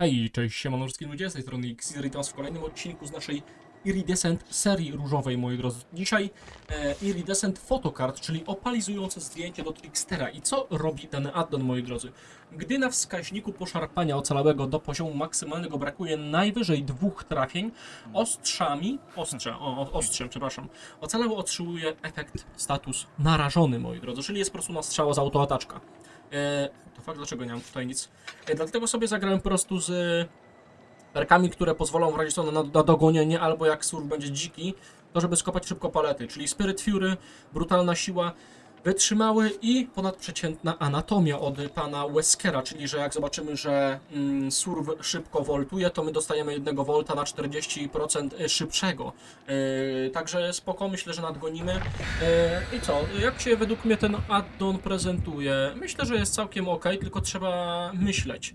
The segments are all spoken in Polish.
Hej, cześć, siemano wszystkim ludzie, z tej strony was w kolejnym odcinku z naszej Iridescent serii różowej, moi drodzy. Dzisiaj e, Iridescent Photocard, czyli opalizujące zdjęcie do Trickstera. I co robi dany addon, moi drodzy? Gdy na wskaźniku poszarpania ocalałego do poziomu maksymalnego brakuje najwyżej dwóch trafień, ostrzami, ostrze, o, ostrzem, przepraszam, ocalały otrzymuje efekt status narażony, moi drodzy, czyli jest po prostu na strzała z autoataczka. E, fakt, dlaczego nie mam tutaj nic? E, dlatego sobie zagrałem po prostu z perkami, które pozwolą w razie co na, na dogonienie, albo jak surf będzie dziki, to żeby skopać szybko palety, czyli Spirit Fury, brutalna siła, wytrzymały i ponadprzeciętna anatomia od pana Weskera, czyli że jak zobaczymy, że mm, surf szybko voltuje, to my dostajemy jednego volta na 40% szybszego. Yy, także spoko, myślę, że nadgonimy. Yy, I co, jak się według mnie ten addon prezentuje? Myślę, że jest całkiem ok, tylko trzeba myśleć.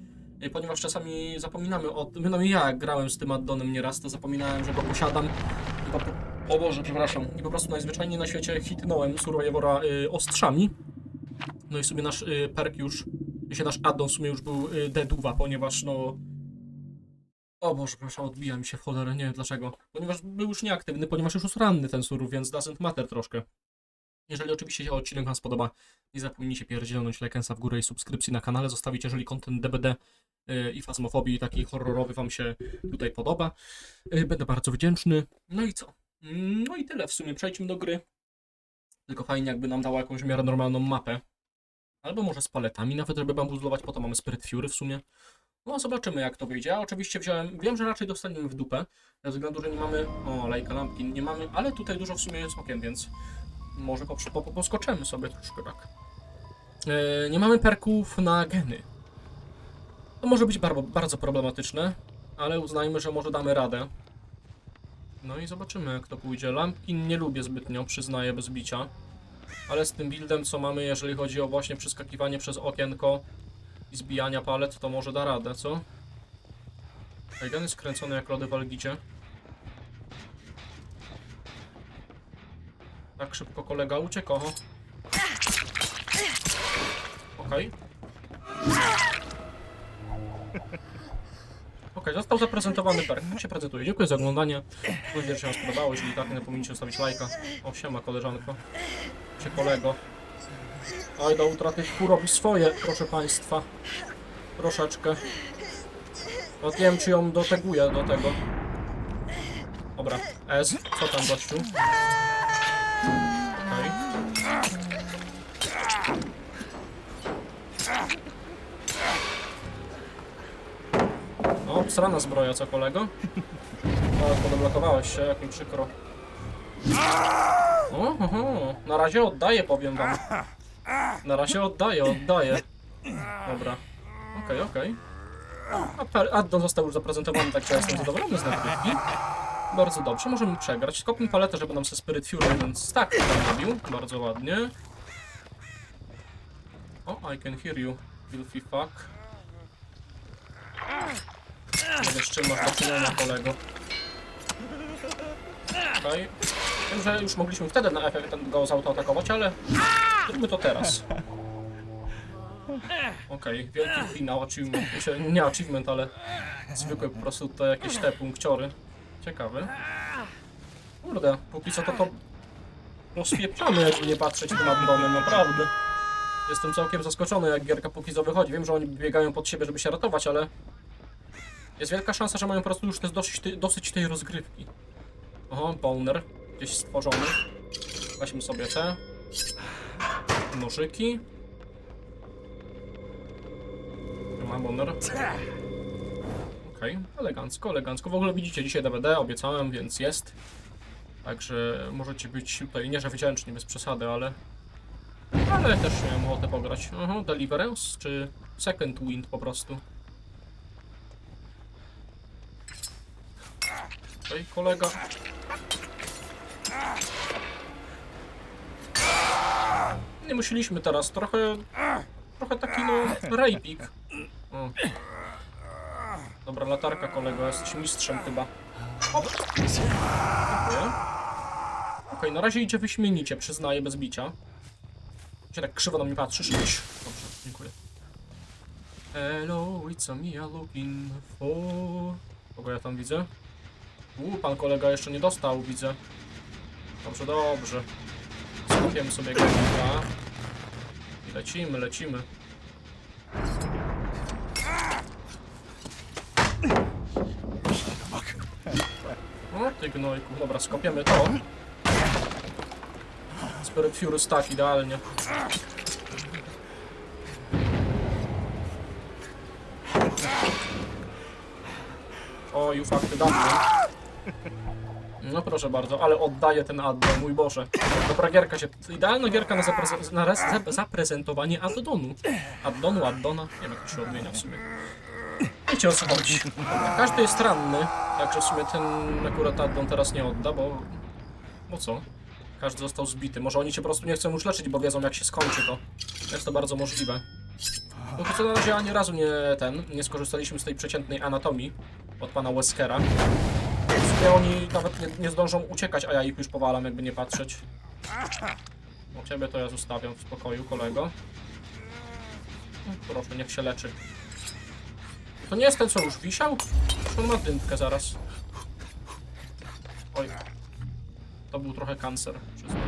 Ponieważ czasami zapominamy o tym, no ja jak grałem z tym addonem nieraz, to zapominałem, że go posiadam. O Boże, przepraszam. I po prostu najzwyczajniej na świecie hitnąłem Survivora y, ostrzami. No i sobie nasz y, perk już, się nasz addon w sumie już był y, deduwa, ponieważ no... O Boże, przepraszam, odbija mi się w cholerę, nie wiem dlaczego. Ponieważ był już nieaktywny, ponieważ już ranny ten surów, więc doesn't matter troszkę. Jeżeli oczywiście się odcinek Wam spodoba, nie zapomnijcie pierdzielnąć lajkensa w górę i subskrypcji na kanale, zostawić, jeżeli content DBD y, i fazmofobii taki horrorowy Wam się tutaj podoba. Y, Będę bardzo wdzięczny. No i co? No i tyle w sumie. Przejdźmy do gry. Tylko fajnie jakby nam dała jakąś miarę normalną mapę. Albo może z paletami, nawet żeby bambuzlować, po to mamy Spirit Fury w sumie. No zobaczymy jak to wyjdzie. Ja oczywiście wziąłem, wiem, że raczej dostaniemy w dupę, ze względu, że nie mamy, o lejka lampki nie mamy, ale tutaj dużo w sumie jest okien, więc może po, po, poskoczymy sobie troszkę tak. E, nie mamy perków na geny. To może być bardzo problematyczne, ale uznajmy, że może damy radę. No i zobaczymy jak to pójdzie. Lampki nie lubię zbytnio, przyznaję bez bicia. Ale z tym buildem co mamy, jeżeli chodzi o właśnie przeskakiwanie przez okienko i zbijania palet, to może da radę, co? Kajgan jest skręcony jak lody w Algicie. Tak szybko kolega uciekł, oho. Okej. Okej, został zaprezentowany perk. Jak się prezentuje? Dziękuję za oglądanie. Mam że się Wam spodobało. Jeżeli tak, nie zapomnijcie zostawić lajka. O, siema koleżanko. Czy kolego. Oj, do utraty chór robi swoje, proszę Państwa. Troszeczkę. No nie wiem, czy ją doteguję do tego. Dobra, S, co tam gościu? O, strana zbroja, co kolego? O, podoblokowałeś się, jak mi przykro. O, na razie oddaję, powiem wam. Na razie oddaję, oddaję. Dobra. Okej, okej. A per- Addon został już zaprezentowany, tak że jestem zadowolony z nagrywki. Bardzo dobrze, możemy przegrać. Skopmy paletę, żeby nam se Spirit Fury jeden stack tutaj nabił. Bardzo ładnie. O, I can hear you, filthy fuck. Nie wiesz, czym masz do czynienia, kolego. Okej. Wiem, że już mogliśmy wtedy na efekt go zautoatakować, ale zróbmy to teraz. Okej, wielki finał, achievement, nie achievement, ale zwykłe po prostu to jakieś te punkciory. Ciekawe. Kurde, póki co to to rozpieprzamy, jakby nie patrzeć tym addonem, naprawdę. Jestem całkiem zaskoczony, jak gierka póki co wychodzi. Wiem, że oni biegają pod siebie, żeby się ratować, ale jest wielka szansa, że mają po prostu już też dosyć, tej- dosyć tej rozgrywki. Oho, boner gdzieś stworzony. Weźmy sobie te nożyki. Ma boner. Okej, elegancko, elegancko. W ogóle widzicie dzisiaj DVD, obiecałem, więc jest. Także możecie być tutaj, nie że wdzięczni bez przesady, ale... Ale też miałem ochotę pograć. Aha, Deliverance czy Second Wind po prostu. Okej, kolega. Nie musieliśmy teraz, trochę... Trochę taki no... rejpik. Dobra, latarka kolego, jesteś mistrzem chyba. Dziękuję. Okej, na razie idzie wyśmienicie, przyznaję, bez bicia. Się tak krzywo na mnie patrzysz. Dobrze, dziękuję. Hello, it's a me looking for... Kogo ja tam widzę? Uuu, pan kolega jeszcze nie dostał, widzę. Dobrze, dobrze. Skupiemy sobie gazika. I lecimy, lecimy. O, ty gnojku. Dobra, skopiemy to. Spirit Furious tak, idealnie. O, you fuck the dummy. No proszę bardzo, ale oddaję ten addon, mój Boże. Dobra gierka się, idealna gierka na, na zaprezentowanie addonu. Addonu, addona, nie wiem jak to się odmienia w sumie. Wiecie o co chodzi. Każdy jest ranny, także w sumie ten akurat addon teraz nie odda, bo... Bo co? Każdy został zbity. Może oni się po prostu nie chcą już leczyć, bo wiedzą jak się skończy to. Jest to bardzo możliwe. No to co na razie ani razu nie ten, nie skorzystaliśmy z tej przeciętnej anatomii od pana Weskera. Oni nawet nie, nie zdążą uciekać, a ja ich już powalam, jakby nie patrzeć. O ciebie to ja zostawiam w spokoju, kolego. No, Proszę, niech się leczy. To nie jest ten, co już wisiał? On ma dymkę zaraz? Oj. To był trochę kancer, przyznaję.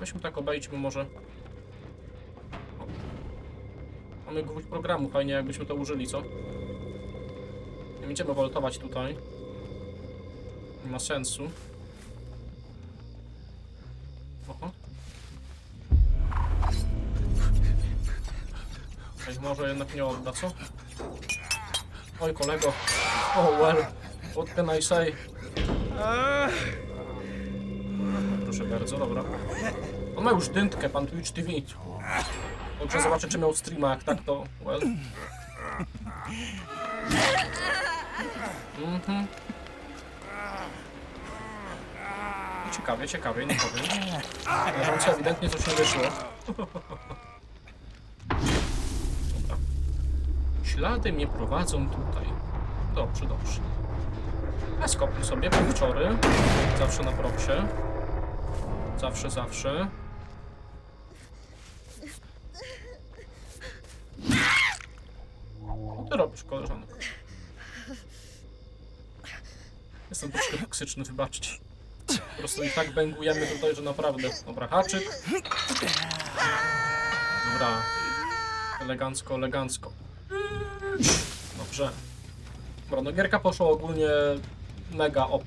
Weźmy tak, obejdźmy może. Mamy gwóźdź programu, fajnie jakbyśmy to użyli, co? Nie będziemy woltować tutaj. Nie ma sensu. Oho. Ej, może jednak nie odda, co? Oj, kolego. Oh well. What can I say? Proszę bardzo, dobra. On ma już dętkę, pan Twitch TV. Dobrze zobaczę, czy miał streama, jak tak to... Well. Mhm. Ciekawie, ciekawie, nie powiem. Leżący ewidentnie coś nie wyszło. Dobra. Ślady mnie prowadzą tutaj. Dobrze, dobrze. A skopmy sobie wczory. Zawsze na propsie. Zawsze, zawsze. Co ty robisz, koleżanko? Jestem troszkę toksyczny, wybaczcie. Po prostu i tak bęgujemy tutaj, że naprawdę. Dobra, haczyk. Dobra. Elegancko, elegancko. Dobrze. Dobra, no gierka poszła ogólnie mega OP.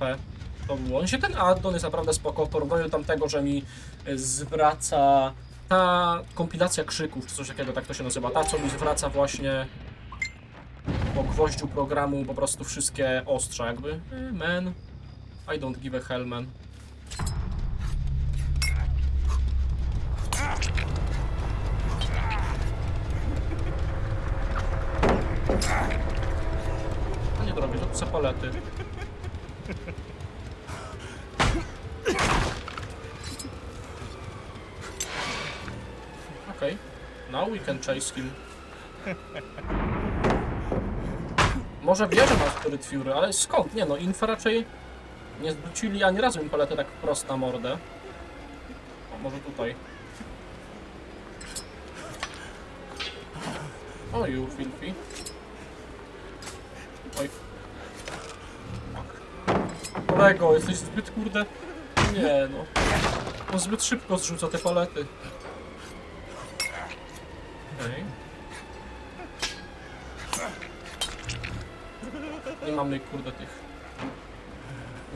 To było. On się ten addon jest naprawdę spoko w porównaniu tamtego, że mi zwraca ta kompilacja krzyków, czy coś takiego, tak to się nazywa. Ta, co mi zwraca właśnie po gwoździu programu po prostu wszystkie ostrza, jakby. Y, Man, I don't give a hell, man. A nie drobię, to co palety. Okay. Now we can chase him. Może wierzę na Spirit Fury, ale skąd? Nie no, Infa raczej nie zwrócili ani razu im paletę tak wprost na mordę. O, może tutaj. O, you filthy. Oj. Kolego, jesteś zbyt kurde... Nie no. On zbyt szybko zrzuca te palety. Mamy kurde tych.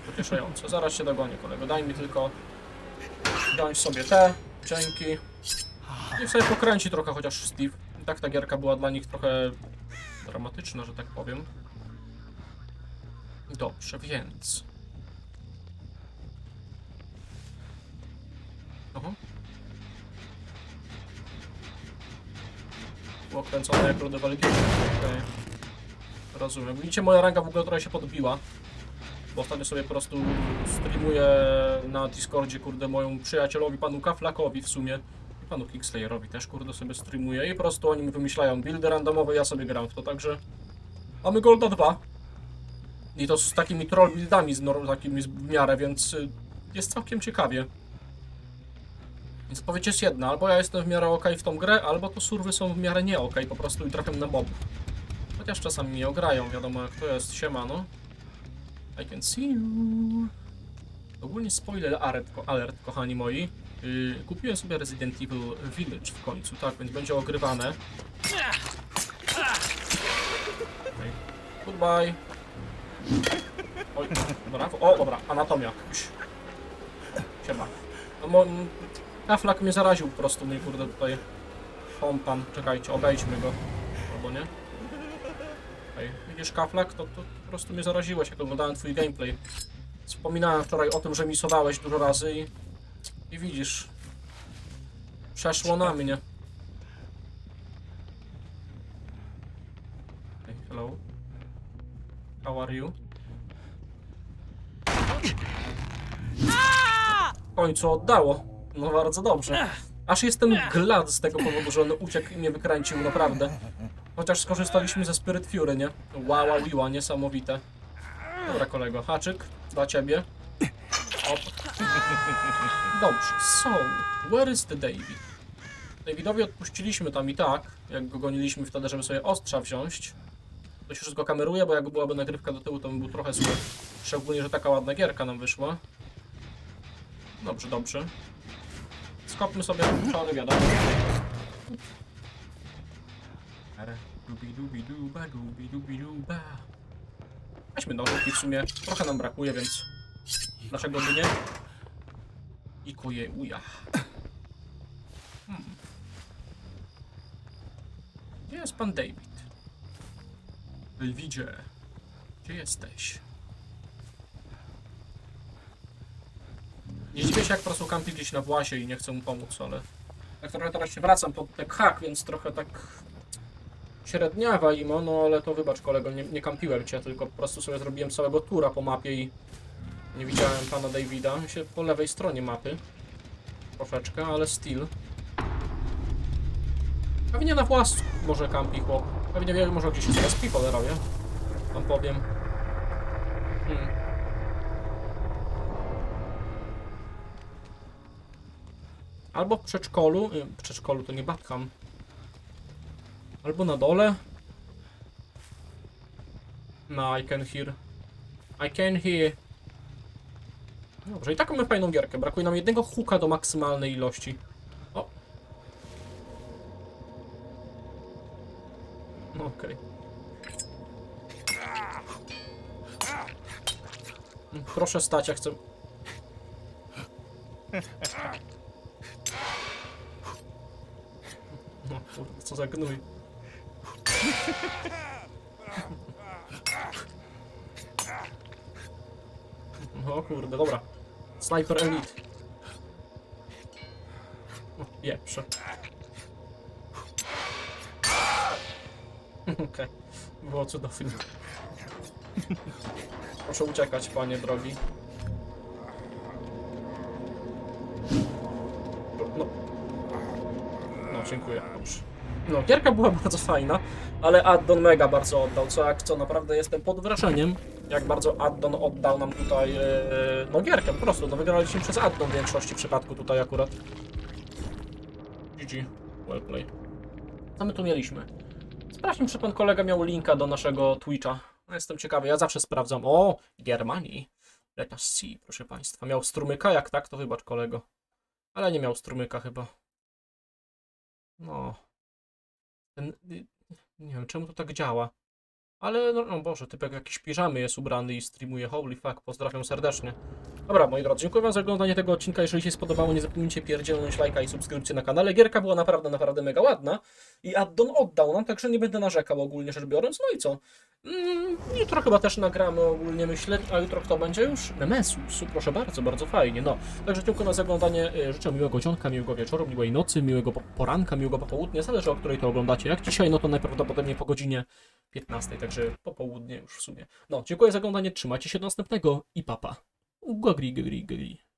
Pocieszające. Zaraz się dogonię kolego. Daj mi tylko wziąć sobie te. Dzięki. Niech sobie pokręci trochę chociaż Steve. I tak ta gierka była dla nich trochę dramatyczna, że tak powiem. Dobrze, więc. Oho. Było kręcone jak lodowe legiony. Rozumiem. Widzicie, moja ranga w ogóle trochę się podbiła. Bo ostatnio sobie po prostu streamuję na Discordzie, kurde, moją przyjacielowi, panu Kaflakowi w sumie. I panu Kingslayerowi też, kurde, sobie streamuję. I po prostu oni mi wymyślają buildy randomowe, ja sobie gram w to, także... Mamy Golda 2. I to z takimi troll buildami, z takimi w miarę, więc y, jest całkiem ciekawie. Więc odpowiedź jest jedna, albo ja jestem w miarę ok w tą grę, albo to surwy są w miarę nie ok, po prostu i trafiam na mob. Chociaż czasami mnie ograją, wiadomo jak to jest, siemano. I can see you. Ogólnie spoiler alert, ko- alert kochani moi. Yy, kupiłem sobie Resident Evil Village w końcu, tak, więc będzie ogrywane. Okay. Goodbye. Oj, brawo. O, dobra, anatomia. Siema. No, mo, m, Kaflak mnie zaraził po prostu, mój kurde tutaj. Kompan, czekajcie, obejdźmy go. Albo nie? Okej, widzisz Kaflak? To, to po prostu mnie zaraziłeś, jak oglądałem twój gameplay. Wspominałem wczoraj o tym, że misowałeś dużo razy i... I widzisz. Przeszło na mnie. Hello. How are you? W końcu oddało. No bardzo dobrze. Aż jestem glad z tego powodu, że on uciekł i mnie wykręcił, naprawdę. Chociaż skorzystaliśmy ze Spirit Fury, nie? Wow, wow, wiła, niesamowite. Dobra kolego, haczyk dla ciebie. Op. Dobrze, so, where is the David? Davidowi odpuściliśmy tam i tak, jak go goniliśmy wtedy, żeby sobie ostrza wziąć. To się wszystko kameruje, bo jak byłaby nagrywka do tyłu, to bym był trochę zły. Szczególnie, że taka ładna gierka nam wyszła. Dobrze, dobrze. Skopmy sobie czary, wiadomo. Dubi-dubi-duba, dubi-dubi-duba. Weźmy nożyczki w sumie. Trochę nam brakuje, więc dlaczego by nie? I koje uja. Hmm. Gdzie jest pan David? Davidzie, gdzie jesteś? Nie dziwię się, jak po prostu kampi gdzieś na własie i nie chcę mu pomóc, ale... Tak trochę teraz się wracam pod ten hak, więc trochę tak... Średniawa imo, no ale to wybacz kolego, nie, nie kampiłem cię, tylko po prostu sobie zrobiłem całego tura po mapie i... Nie widziałem pana Davida, mi się po lewej stronie mapy. Troszeczkę, ale still. Pewnie na własku może kampi chłop. Pewnie wie, może gdzieś się respi polerowie. Tam powiem. Hmm. Albo w przedszkolu. y, W przedszkolu to nie Batham. Albo na dole. No, I can hear. I can hear. Dobrze, i taką mamy fajną gierkę. Brakuje nam jednego huka do maksymalnej ilości. O. No, Okej. Mm, Proszę stać, ja chcę... No co za gnój. No kurde, dobra. Sniper Elite. O, Pieprze. Okej. Było cudownie. Proszę uciekać, panie drogi. No. No, dziękuję. Dobrze. No, gierka była bardzo fajna, ale Addon mega bardzo oddał, co jak co, naprawdę jestem pod wrażeniem, jak bardzo Addon oddał nam tutaj, e, no gierkę po prostu, no wygraliśmy przez Addon w większości przypadku tutaj akurat. GG, well play. Co my tu mieliśmy? Sprawdźmy, czy pan kolega miał linka do naszego Twitcha. No, jestem ciekawy, ja zawsze sprawdzam. O, Germanii. Let us see, proszę państwa. Miał strumyka? Jak tak, to wybacz kolego. Ale nie miał strumyka chyba. No. Ten, nie wiem, czemu to tak działa. Ale, no, no Boże, w jakiś piżamy jest ubrany i streamuje. Holy fuck, pozdrawiam serdecznie. Dobra, moi drodzy, dziękuję wam za oglądanie tego odcinka. Jeżeli się spodobało, nie zapomnijcie pierdzielnąć lajka i subskrypcji na kanale. Gierka była naprawdę, naprawdę mega ładna. I addon oddał nam, także nie będę narzekał ogólnie rzecz biorąc. No i co? Mm, jutro chyba też nagramy ogólnie, myślę. A jutro kto będzie już? Nemesus. Proszę bardzo, bardzo fajnie. No, także dziękuję za oglądanie. Y, Życzę miłego dzionka, miłego wieczoru, miłej nocy, miłego po- poranka, miłego popołudnia. Zależy o której to oglądacie. Jak dzisiaj, no to najprawdopodobniej po godzinie 15, także popołudnie już w sumie. No, dziękuję za oglądanie, trzymajcie się do następnego i papa. Gagri, gagri, gagri.